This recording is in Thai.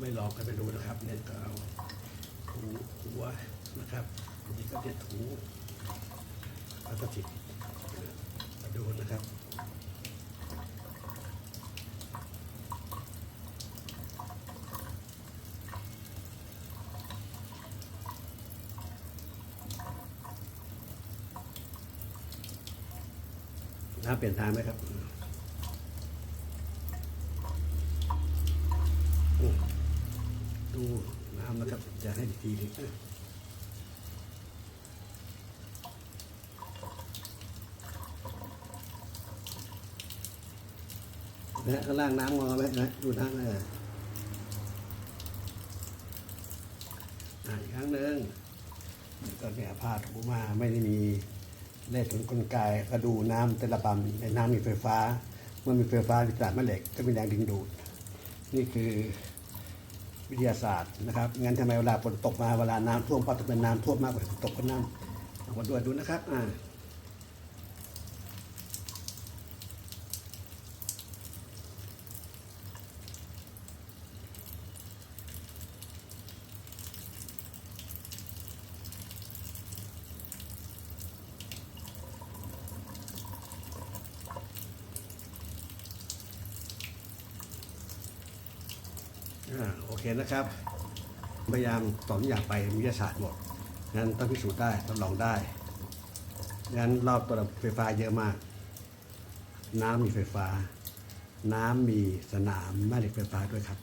ไม่ลองกันไปดูนะครับ เนี่ยก็เอาถูหัวนะครับนนี้ก็จะถูพลาสติกมาดูนะครับน้ำเปลี่ยนทางไหมครับอืม ดูน้ำนะครับ จะให้อีกทีนึงนะข้างล่างน้ำงอไหมนะดูน้ำนะอ่าอีกครั้งหนึ่งก็เนี่ยผ้าถูมาไม่ได้มีเล่ถึงกลไกกระดูน้ำแต่ละบำในน้ำมีไฟฟ้า เมื่อมีไฟฟ้ามีตรแม่เหล็กก็มีแรงดึงดูด นี่คือ วิทยาศาสตร์นะครับงั้นทำไมเวลาฝนตกมาเวลาน้ำท่วมพอจะเป็นน้ำท่วมมากกว่าฝนตกก็น้ำเอามาดูดูนะครับอ่า อ่าโอเคนะครับ พยายามสอนอย่างไปวิทยาศาสตร์หมด งั้นต้องพิสูจน์ได้ทดลองได้ งั้นรอบตัวไฟฟ้าเยอะมาก น้ำมีไฟฟ้า น้ำมีสนามแม่เหล็กไฟฟ้าด้วยครับ